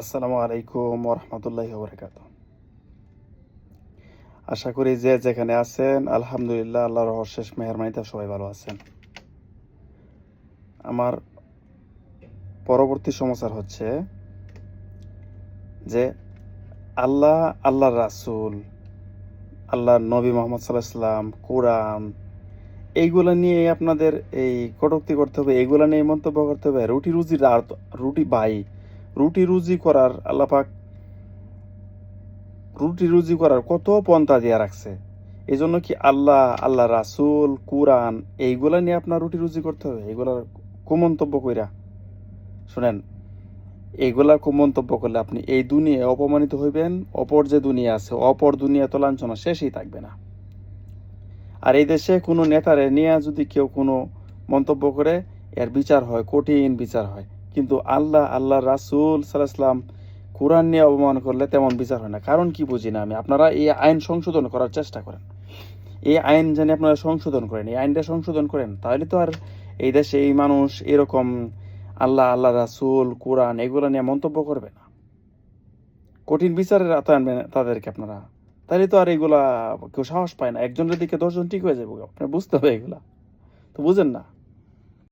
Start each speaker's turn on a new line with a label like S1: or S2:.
S1: আসসালামু আলাইকুম রহমতুল্লাহ বরকাত আশা করি যে যেখানে আছেন, আলহামদুলিল্লাহ, আল্লাহর অশেষ মেহরবানিতে সবাই ভালো আছেন। আমার পরবর্তী সমাচার হচ্ছে যে আল্লাহ, আল্লাহর রাসূল আল্লাহ নবী মোহাম্মদ সাল্লাহ কোরআন, এইগুলা নিয়ে আপনাদের এই কটুক্তি করতে হবে, এইগুলা নিয়ে মন্তব্য করতে হবে রুটি রুজি রুটি বাই রুটি রুজি করার আল্লাপাক রুটি রুজি করার কত পন্থা দিয়ে রাখছে। এই জন্য কি আল্লাহ আল্লাহ রাসুল, কুরআন, এইগুলা নিয়ে আপনার রুটি রুজি করতে হবে? এইগুলার কুমন্তব্য কইরা। শুনেন এইগুলা কুমন্তব্য করলে আপনি এই দুনিয়ায় অপমানিত হইবেন, অপর যে দুনিয়া আছে, অপর দুনিয়া তো লাঞ্ছনা শেষই থাকবে না। আর এই দেশে কোনো নেতারে নিয়ে যদি কেউ কোনো মন্তব্য করে, এর বিচার হয়, কঠিন বিচার হয়। কিন্তু আল্লাহ আল্লাহ রাসুল সাল্লাহাম কোরআন নিয়ে অপমান করলে তেমন বিচার হয় না। কারণ কি বুঝি না আমি? আপনারা এই আইন সংশোধন করার চেষ্টা করেন। এই আইন জানি আপনারা সংশোধন করেন। এই আইনটা সংশোধন করেন, তাহলে তো আর এই দেশে এই মানুষ এরকম আল্লাহ আল্লাহ রাসুল, কোরআন এগুলো নিয়ে মন্তব্য করবে না। কঠিন বিচারের আওতায় আনবেন তাদেরকে আপনারা। তাহলে তো আর এগুলা কেউ সাহস পায় না। একজনের দিকে দশজন ঠিক হয়ে যাবে আপনার বুঝতে হবে এগুলা। তো বুঝেন না।